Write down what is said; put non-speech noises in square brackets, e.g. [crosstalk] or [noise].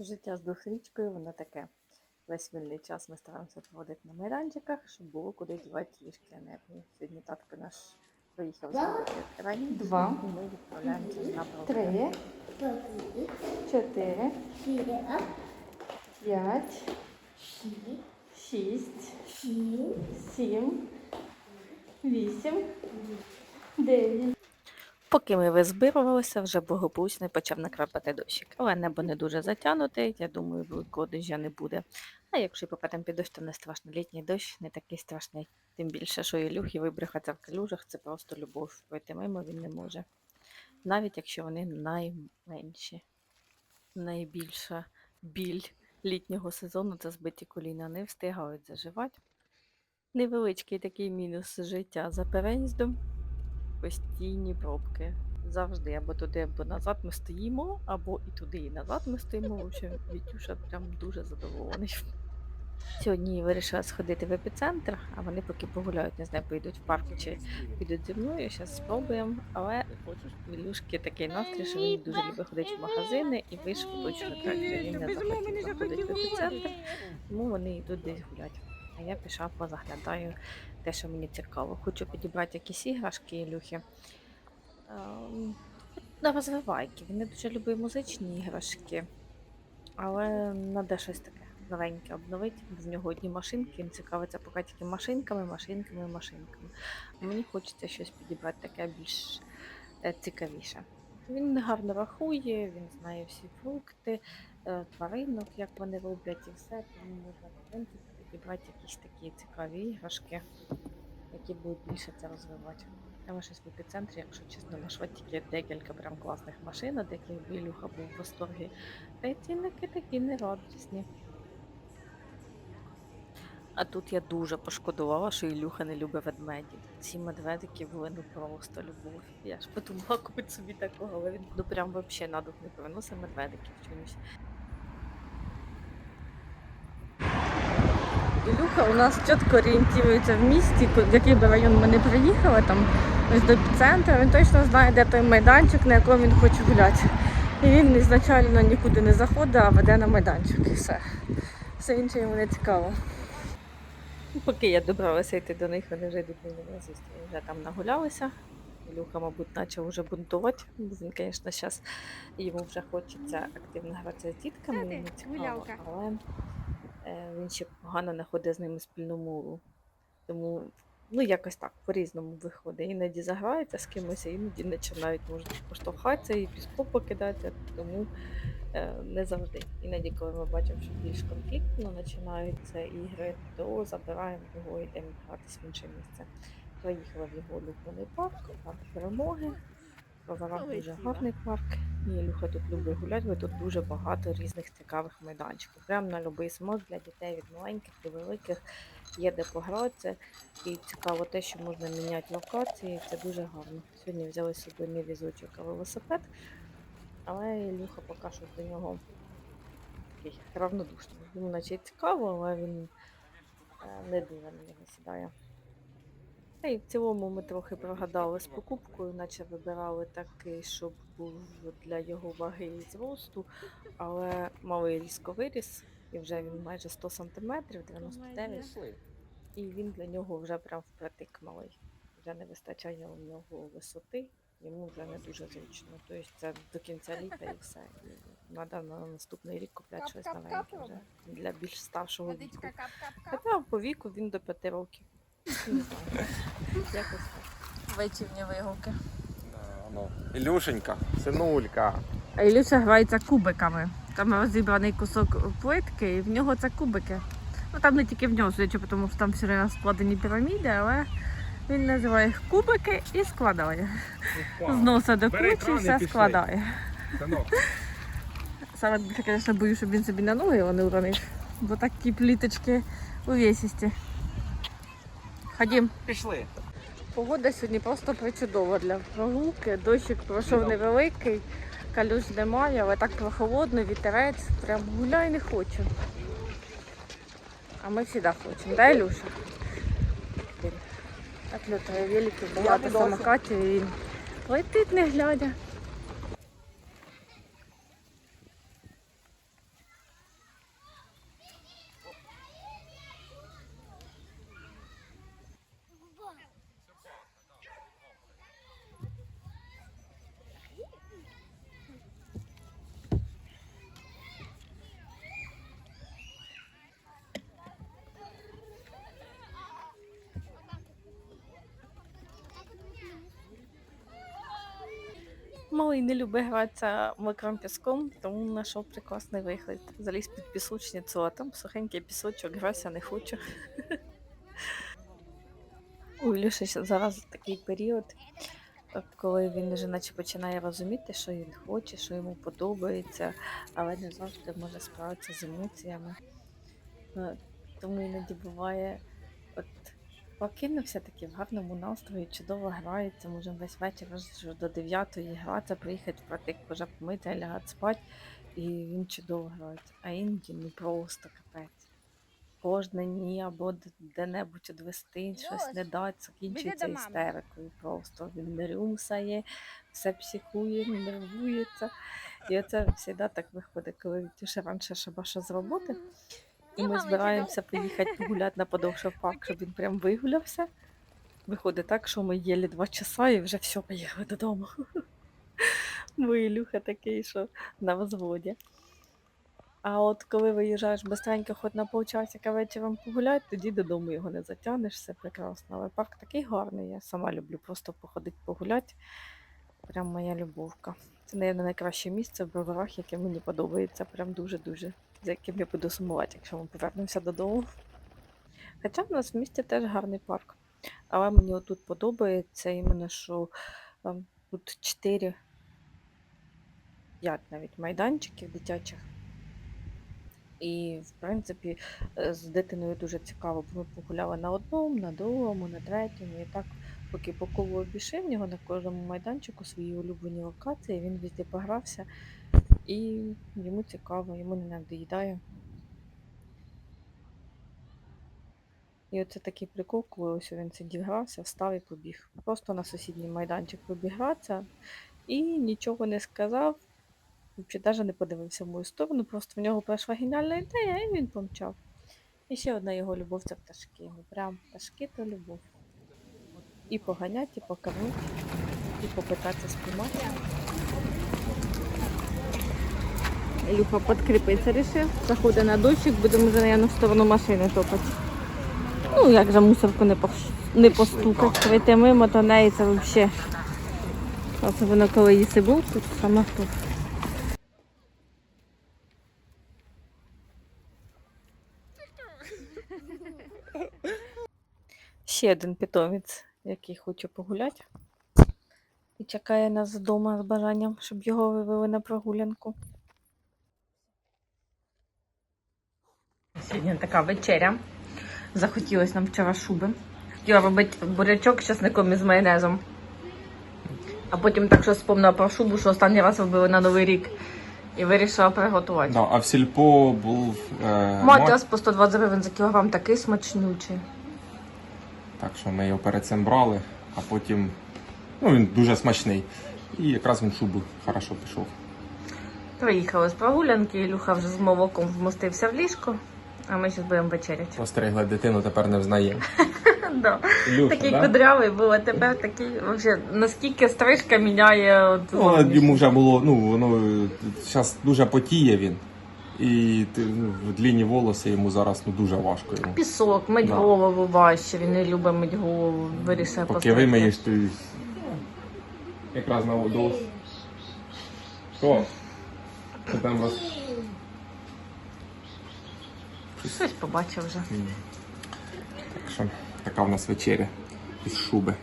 Життя з двохрічкою, воно таке. Весь вільний час ми стараємося проводити на майданчиках, щоб було куди дівати трішки енергії. Сьогодні татко наш поїхав зробити тренінг, Два. і ми відправляємося на. Три, чотири, п'ять, шість, сім, вісім, дев'ять. Поки ми визбирувалися, вже благополучно почав накрапати дощик. Але небо не дуже затягнуте, я думаю, великого не буде. А якщо попадемо під дощ, то не страшно. Літній дощ не такий страшний. Тим більше, що Ілюхи вибрехаться в калюжах, це просто любов. Пройти мимо він не може. Навіть якщо вони найменші. Найбільша біль літнього сезону це збиті коліна, не встигають заживати. Невеличкий такий мінус життя за переїздом постійні пробки. Завжди або туди, або назад ми стоїмо, або і туди, і назад ми стоїмо. В общем, Вітюша прям дуже задоволений. Сьогодні вирішила сходити в епіцентр, а вони поки погуляють, не знаю, поїдуть в парк чи підуть зі мною. Зараз спробуємо. Але в Ілюшки такий настрій, що він дуже любить ходити в магазини і вийшов точно так, він не захотів заходити в епіцентр, тому вони йдуть десь гуляти. А я пішла позаглядаю те, що мені цікаво. Хочу підібрати якісь іграшки Ілюхи. Ем, На розвивайки. Він не дуже любить музичні іграшки, але треба щось таке новеньке обновити. В нього одні машинки, він цікавиться поки тільки машинками, машинками, машинками. А мені хочеться щось підібрати таке більш е, цікавіше. Він гарно рахує, він знає всі фрукти, е, тваринок, як вони роблять і все, тому можна в принципі підібрати якісь такі цікаві іграшки, які будуть більше це розвивати. Але щось в епіцентрі, якщо чесно, знайшла тільки декілька прям класних машинок, яких Білюха був в восторгі. Та й цінники такі нерадісні. А тут я дуже пошкодувала, що Ілюха не любить ведмедів. Ці медведики були ну просто любов. Я ж подумала [laughs] купити собі такого, але він ну прям взагалі на дух не переносить медведиків чомусь. Ілюха у нас чітко орієнтується в місті, в який би район ми не приїхали, там ось до центру, він точно знає, де той майданчик, на якому він хоче гуляти. І він ізначально нікуди не заходить, а веде на майданчик і все. Все інше йому не цікаво. Поки я добралася йти до них, вони вже йдуть мені на зустріч. Вже там нагулялися. Ілюха, мабуть, почав вже бунтувати, бо він, звісно, зараз йому вже хочеться активно гратися з дітками, йому цікаво, гулялка. але він ще погано знаходить з ними спільну мову. Тому ну, якось так, по-різному виходить. Іноді заграються з кимось, іноді починають можуть поштовхатися і піску покидати, тому е, не завжди. Іноді, коли ми бачимо, що більш конфліктно починаються ігри, то забираємо його і йдемо гратися в інше місце. Поїхала в його улюблений парк, парк перемоги. Баварах дуже гарний парк. І Ілюха тут любить гуляти, бо тут дуже багато різних цікавих майданчиків. Прям на будь-який смак для дітей від маленьких до великих є де погратися. І цікаво те, що можна міняти локації, це дуже гарно. Сьогодні взяли собою не візочок, а велосипед, але Ілюха поки що до нього такий равнодушний. Йому наче цікаво, але він е, не дуже на нього сідає. Та й в цілому ми трохи прогадали з покупкою, наче вибирали такий, щоб був для його ваги і зросту, але малий різко виріс, і вже він майже 100 см, 99 і він для нього вже прям впритик малий. Вже не вистачає у нього висоти, йому вже не дуже зручно. Тобто це до кінця літа і все. Треба на наступний рік купляти щось новеньке вже для більш старшого віку. Хоча по віку він до 5 років. Якось. Вечірні вигулки. Да, ну. Ілюшенька, синулька. А Ілюша грається кубиками. Там розібраний кусок плитки, і в нього це кубики. Ну там не тільки в нього, судячи, тому що там все одно складені піраміди, але він називає їх кубики і складає. Зносить до Бери кучі і і все пішли. складає. Синок. Саме більше, звісно, боюсь, щоб він собі на ноги його не уронив, бо такі пліточки увесісті. Ходім. Пішли. Погода сьогодні просто причудова для прогулки. Дощик пройшов невеликий, калюж немає, але так прохолодно, вітерець. Прям гуляй не хочу. А ми завжди хочемо, да, Ілюша? Так лютає великий, багато самокатів і він летить не глядя. Малий не любить гратися мокрим піском, тому знайшов прекрасний вихід. Заліз під пісочницю, а там сухенький пісочок, гратися не хочу. [laughs] У Ілюші зараз такий період, коли він вже наче починає розуміти, що він хоче, що йому подобається, але не завжди може справитися з емоціями. Е, Тому іноді буває, Прокинувся таки в гарному настрої, чудово грається, можемо весь вечір аж до 9 грати, приїхати пройти, вже помити, лягати спати, і він чудово грається. А іноді ну просто капець. Кожне ні або де-небудь одвести, щось не дати, закінчується істерикою. Просто він не рюмсає, все психує, нервується. І оце завжди так виходить, коли ти ще раніше ще баша з роботи. І ми збираємося поїхати погуляти на подовше в парк, щоб він прям вигулявся. Виходить так, що ми їли два часа і вже все, поїхали додому. [laughs] Бо Ілюха такий, що на взводі. А от коли виїжджаєш быстренько хоч на полчасика вечором погуляти, тоді додому його не затягнеш, все прекрасно. Але парк такий гарний, я сама люблю просто походити погуляти. Прям моя любовка. Це, мабуть, найкраще місце в броварах, яке мені подобається. Прям дуже-дуже. За яким я буду сумувати, якщо ми повернемося додому. Хоча в нас в місті теж гарний парк. Але мені отут подобається іменно, що ем, тут 4, 5 навіть майданчиків дитячих. І, в принципі, е, з дитиною дуже цікаво, бо ми погуляли на одному, на другому, на третьому. І так, поки по колу обійшли, в нього на кожному майданчику свої улюблені локації, він везде погрався, і йому цікаво, йому не надоїдає. І оце такий прикол, коли ось він сидів грався, встав і побіг. Просто на сусідній майданчик побіг і нічого не сказав, навіть не подивився в мою сторону, просто в нього прийшла геніальна ідея, і він помчав. І ще одна його любов це пташки. Прям пташки то любов. І поганять, і покормити, і попитатися спіймати. Ілюха підкріпиться рішив, заходить на дощик, будемо вже, наверное, в сторону машини топати. Ну, як же мусорку не, пош... не постукати, прийти мимо, то неї це взагалі. Особливо коли їси був, тут сама тут. Ще один питомець, який хоче погуляти. І чекає нас вдома з бажанням, щоб його вивели на прогулянку. Сьогодні така вечеря. Захотілося нам вчора шуби. Хотіла робити бурячок з часником і з майонезом. А потім так щось вспомнила про шубу, що останній раз робили на Новий рік. І вирішила приготувати. Да, а в сільпо був е, Матіас по 120 гривень за кілограм такий смачнючий. Так що ми його перед цим брали, а потім ну, він дуже смачний. І якраз він шубу хорошо пішов. Приїхали з прогулянки, Ілюха вже з молоком вмостився в ліжко, а ми зараз будемо вечеряти. Постерегла дитину, тепер не взнає. [laughs] Такий кудрявий був, а тепер такий наскільки стрижка міняє Ну, йому вже було, ну, воно зараз дуже потіє він. І ти, ну, длінні волоси йому зараз ну, дуже важко йому. Пісок, мить Да. голову важче, він не любить мить голову, вирішив Поки постригти. вимиєш, ти якраз на водос. Що? Що там вас? Щось побачив вже. Так що така в нас вечеря із шуби.